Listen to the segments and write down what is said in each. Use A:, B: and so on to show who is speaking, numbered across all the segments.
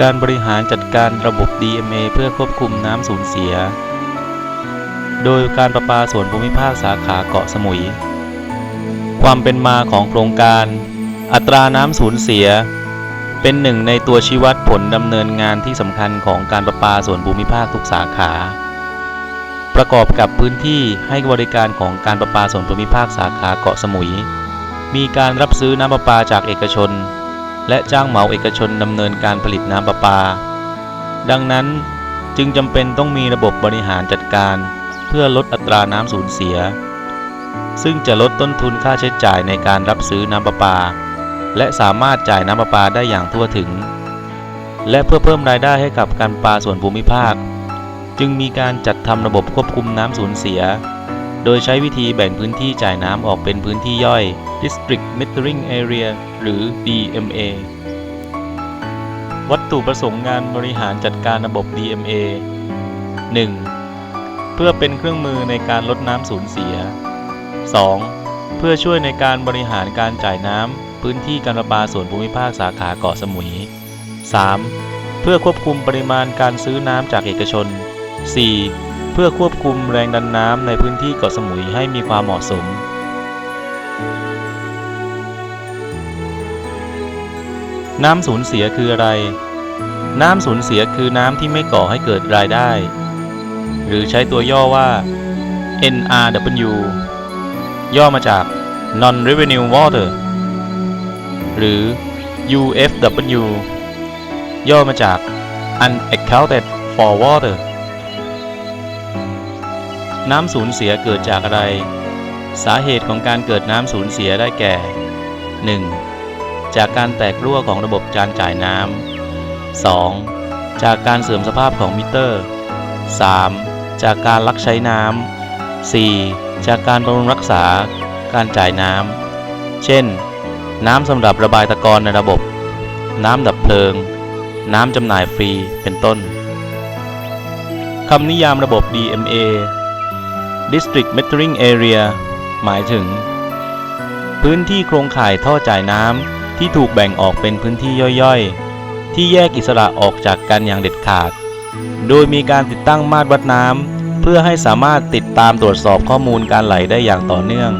A: การบริหารจัดการระบบ DMA เพื่อควบคุมน้ำสูญเสีย โดยการประปาส่วนภูมิภาคสาขาเกาะสมุย ความเป็นมาของโครงการ อัตราน้ำสูญเสีย เป็นหนึ่งในตัวชี้วัดผลดำเนินงานที่สำคัญของการประปาส่วนภูมิภาคทุกสาขา ประกอบกับพื้นที่ให้บริการของการประปาส่วนภูมิภาคสาขาเกาะสมุย มีการรับซื้อน้ำประปาจากเอกชน และจ้างเหมาเอกชนดำเนินการผลิตน้ำประปา ดังนั้นจึงจำเป็นต้องมีระบบบริหารจัดการ เพื่อลดอัตราน้ำสูญเสีย ซึ่งจะลดต้นทุนค่าใช้จ่ายในการรับซื้อน้ำประปา และสามารถจ่ายน้ำประปาได้อย่างทั่วถึง และเพื่อเพิ่มรายได้ให้กับการประปาส่วนภูมิภาค จึงมีการจัดทำระบบควบคุมน้ำสูญเสีย โดยใช้วิธีแบ่งพื้นที่จ่ายน้ำออกเป็นพื้นที่ย่อย District Metering Area หรือ DMA วัตถุประสงค์งานบริหารจัดการระบบ DMA 1. เพื่อเป็นเครื่องมือในการลดน้ำสูญเสีย 2. เพื่อช่วยในการบริหารการจ่ายน้ำพื้นที่การประปาส่วนภูมิภาคสาขาเกาะสมุย 3. เพื่อควบคุมปริมาณการซื้อน้ำจากเอกชน 4. เพื่อควบคุมแรงดันน้ำในพื้นที่เกาะสมุยให้มีความเหมาะสม น้ำสูญเสียคืออะไร น้ำสูญเสียคือน้ำที่ไม่ก่อให้เกิดรายได้ หรือใช้ตัวย่อว่า NRW ย่อมาจาก Non Revenue Water หรือ UFW ย่อมาจาก Unaccounted for Water น้ำสูญเสียเกิดจากอะไร สาเหตุของการเกิดน้ำสูญเสียได้แก่ 1. จากการแตกรั่วของระบบการจ่ายน้ำ 2. จากการเสื่อมสภาพของมิเตอร์ 3. จากการลักใช้น้ำ 4. จากการบำรุงรักษาการจ่ายน้ำ เช่น น้ำสำหรับระบายตะกอนในระบบ น้ำดับเพลิง น้ำจำหน่ายฟรี เป็นต้น คำนิยามระบบ DMA District Metering Area หมายถึง พื้นที่โครงข่ายท่อจ่ายน้ำที่ถูกแบ่งออกเป็นพื้นที่ย่อยๆ ที่แยกอิสระออกจากกันอย่างเด็ดขาด โดยมีการติดตั้งมาตรวัดน้ำเพื่อให้สามารถติดตามตรวจสอบข้อมูลการไหลได้อย่างต่อเนื่อง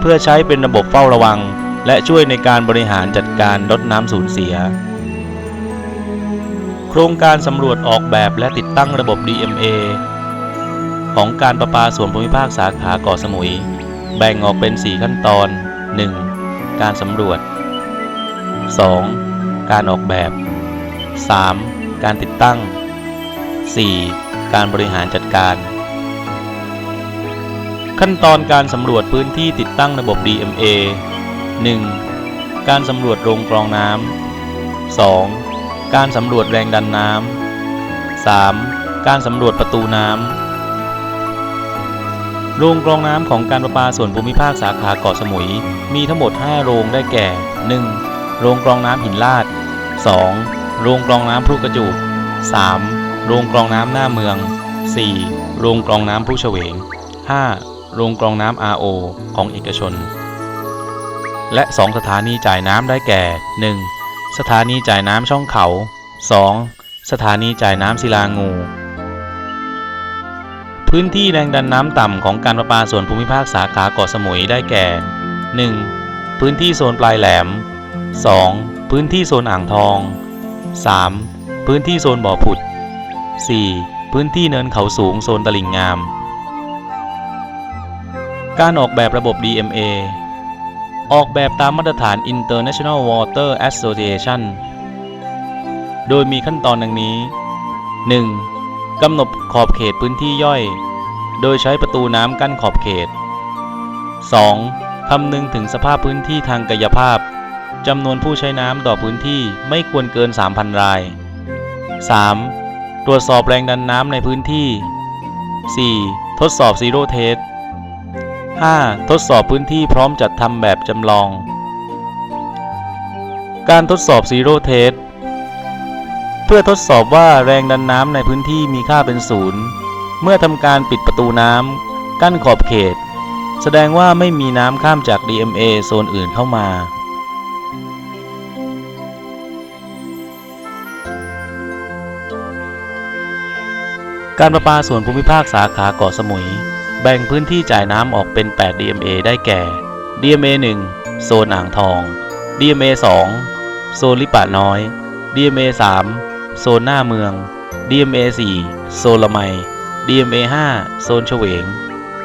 A: เพื่อใช้เป็นระบบเฝ้าระวัง และช่วยในการบริหารจัดการลดน้ำสูญเสียโครงการสำรวจออกแบบและติดตั้งระบบ DMA ของการประปาส่วนภูมิภาคสาขาเกาะสมุย แบ่งออกเป็น 4 ขั้นตอน 1. การสำรวจ 2. การออกแบบ 3. การติดตั้ง 4. การบริหารจัดการ ขั้นตอนการสำรวจพื้นที่ติดตั้งระบบ DMA 1. การสำรวจโรงกรองน้ำ 2. การสำรวจแรงดันน้ำ 3. การสำรวจประตูน้ำ โรงกรองน้ำของการประปาส่วนภูมิภาคสาขาเกาะสมุย มีทั้งหมด 5 โรงได้แก่ 1. โรงกรองน้ำหินลาด 2. โรงกรองน้ำพรุกระจูด 3. โรงกรองน้ำหน้าเมือง 4. โรงกรองน้ำผู้เฉวง 5. โรงกรองน้ำ RO ของเอกชน และ 2 สถานีจ่ายน้ำได้แก่ 1. สถานีจ่ายน้ำช่องเขา 2. สถานีจ่ายน้ำศิลางู พื้นที่แรงดันน้ำต่ำของการประปาส่วนภูมิภาคสาขาเกาะสมุยได้แก่ 1. พื้นที่โซนปลายแหลม 2. พื้นที่โซนอ่างทอง 3. พื้นที่โซนบ่อผุด 4. พื้นที่เนินเขาสูงโซนตลิ่งงาม การออกแบบระบบ DMA ออกแบบตามมาตรฐาน International Water Association โดยมีขั้นตอนดังนี้ 1. กำหนดขอบเขตพื้นที่ย่อย โดยใช้ประตูน้ำกั้นขอบเขต 2. คำนึงถึงสภาพพื้นที่ทางกายภาพจำนวนผู้ใช้น้ำต่อพื้นที่ไม่ควรเกิน 3,000 ราย 3. ตรวจสอบแรงดันน้ำในพื้นที่ 4. ทดสอบซีโร่เทส 5. ทดสอบพื้นที่พร้อมจัดทำแบบจำลอง การทดสอบซีโร่เทส เพื่อทดสอบว่าแรงดันน้ำในพื้นที่มีค่าเป็นศูนย์เมื่อทำการปิดประตูน้ำกั้นขอบเขต แสดงว่าไม่มีน้ำข้ามจาก DMA โซนอื่นเข้ามา การประปาส่วนภูมิภาคสาขาเกาะสมุย แบ่งพื้นที่จ่ายน้ำออกเป็น 8 DMA ได้แก่ DMA 1 โซนอ่างทอง DMA 2 โซนลิปะน้อย DMA 3 โซนหน้าเมือง DMA 4 โซนละไม DMA 5 โซนเฉวง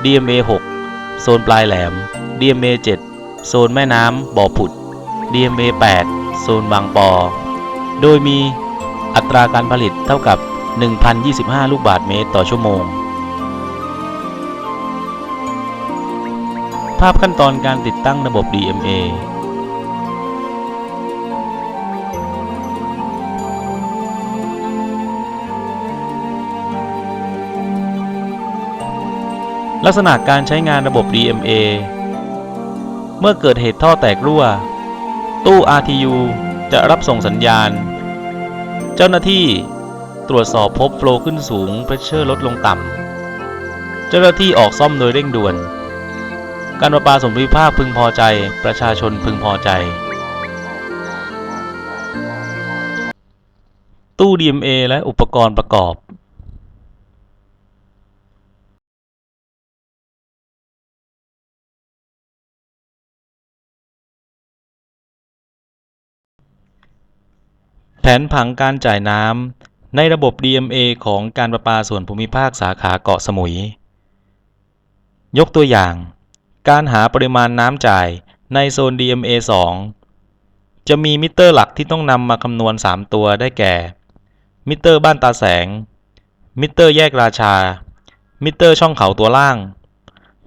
A: DMA 6 โซนปลายแหลม DMA 7 โซนแม่น้ำบ่อผุด DMA 8 โซนบางปอ โดยมีอัตราการผลิตเท่ากับ 1,025 ลูกบาศก์เมตรต่อชั่วโมง ภาพขั้นตอนการติดตั้งระบบ DMA ลักษณะการใช้งานระบบ DMA เมื่อเกิดเหตุท่อแตกรั่ว ตู้ RTU จะรับส่งสัญญาณ เจ้าหน้าที่ตรวจสอบพบโฟล์ขึ้นสูงเพรสเชอร์ลดลงต่ำ เจ้าหน้าที่ออกซ่อมโดยเร่งด่วน การประปาส่วนภูมิภาคพึงพอใจ ประชาชนพึงพอใจ ตู้ DMA และอุปกรณ์ประกอบ แผนผังการจ่ายน้ำในระบบ DMA ของการประปาส่วนภูมิภาคสาขาเกาะสมุย ยกตัวอย่าง การหาปริมาณน้ำจ่ายในโซน DMA 2 จะมีมิเตอร์หลักที่ต้องนำมาคำนวณ 3 ตัวได้แก่ มิเตอร์บ้านตาแสง มิเตอร์แยกราชา มิเตอร์ช่องเขาตัวล่าง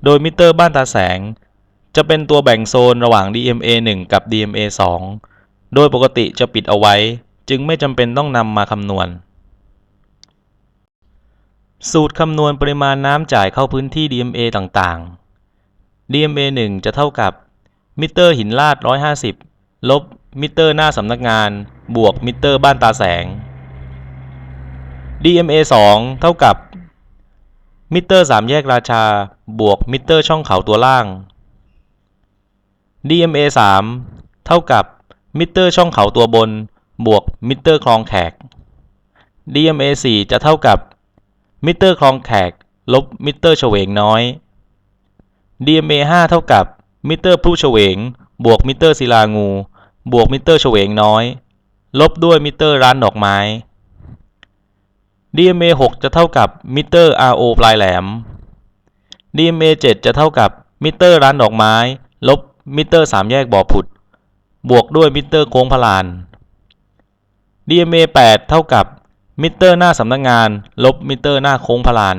A: โดยมิเตอร์บ้านตาแสง จะเป็นตัวแบ่งโซนระหว่าง DMA 1 กับ DMA 2 โดยปกติจะปิดเอาไว้ จึงไม่จำเป็นต้องนำมาคำนวณ สูตรคำนวณปริมาณน้ำจ่ายเข้าพื้นที่ DMA ต่างๆ DMA 1 จะเท่ากับ มิเตอร์หินลาด 150 ลบ มิเตอร์หน้าสำนักงาน บวก มิเตอร์บ้านตาแสง DMA 2 เท่ากับ มิเตอร์สามแยกราชา บวก มิเตอร์ช่องเขาตัวล่าง DMA 3 เท่ากับ มิเตอร์ช่องเขาตัวบน บวกมิเตอร์คลองแขก DMA 4 จะเท่ากับมิเตอร์คลองแขก ลบมิเตอร์เฉวงน้อย DMA 5 เท่ากับมิเตอร์พลุเฉวง บวกมิเตอร์ศิลางู บวกมิเตอร์เฉวงน้อย ลบด้วยมิเตอร์ร้านดอกไม้ DMA 6 จะเท่ากับมิเตอร์ RO ปลายแหลม DMA 7 จะเท่ากับมิเตอร์ร้านดอกไม้ ลบมิเตอร์สามแยกบ่อผุด บวกด้วยมิเตอร์โค้งพลาน DMA 8 เท่ากับมิเตอร์หน้าสำนักงาน ลบมิเตอร์หน้าโค้งพลาน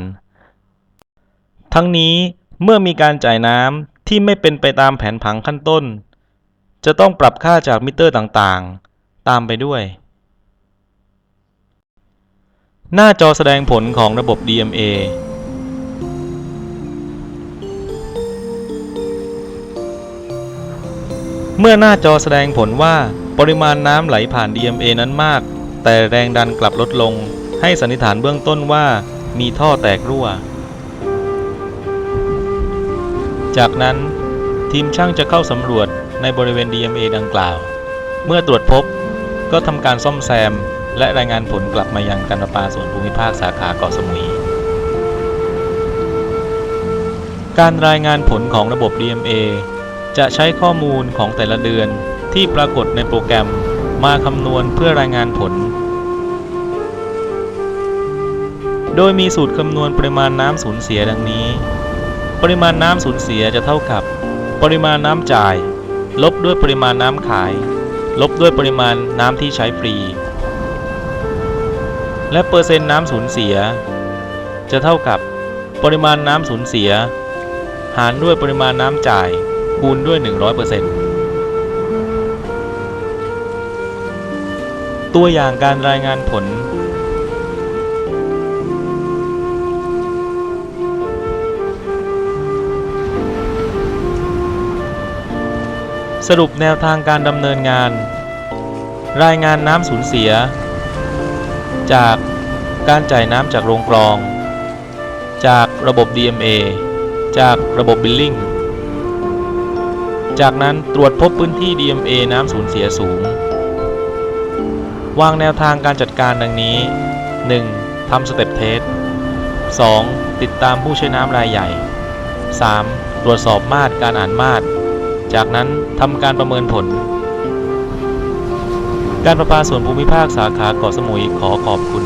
A: ทั้งนี้เมื่อมีการจ่ายน้ำที่ไม่เป็นไปตามแผนผังขั้นต้น จะต้องปรับค่าจากมิเตอร์ต่างๆ ตามไปด้วย หน้าจอแสดงผลของระบบ DMA เมื่อหน้าจอแสดงผลว่า ปริมาณน้ำไหลผ่าน DMA นั้นมาก แต่แรงดันกลับลดลง ให้สันนิษฐานเบื้องต้นว่ามีท่อแตกรั่ว จากนั้นทีมช่างจะเข้าสำรวจในบริเวณ DMA ดังกล่าว เมื่อตรวจพบก็ทำการซ่อมแซม และรายงานผลกลับมายังการประปาส่วนภูมิภาคสาขาเกาะสมุย การรายงานผลของระบบ DMA จะใช้ข้อมูลของแต่ละเดือน ที่ปรากฏในโปรแกรมมาคำนวณเพื่อรายงานผล โดยมีสูตรคำนวณปริมาณน้ำสูญเสียดังนี้ ปริมาณน้ำสูญเสียจะเท่ากับ ปริมาณน้ำจ่าย ลบด้วยปริมาณน้ำขาย ลบด้วยปริมาณน้ำที่ใช้ฟรี และเปอร์เซ็นต์น้ำสูญเสีย จะเท่ากับ ปริมาณน้ำสูญเสีย หารด้วยปริมาณน้ำจ่ายคูณด้วย 100% ตัวอย่างการรายงานผล สรุปแนวทางการดำเนินงาน รายงานน้ำสูญเสีย จากการจ่ายน้ำจากโรงกรอง จากระบบ DMA จากระบบบิลลิ่ง จากนั้นตรวจพบพื้นที่ DMA น้ำสูญเสียสูง วางแนวทางการจัดการดังนี้ 1. ทำสเต็ปเทส 2. ติดตามผู้ใช้น้ำรายใหญ่ 3. ตรวจสอบมาตรการอ่านมาตร จากนั้นทำการประเมินผล การประปาส่วนภูมิภาคสาขาเกาะสมุยขอขอบคุณ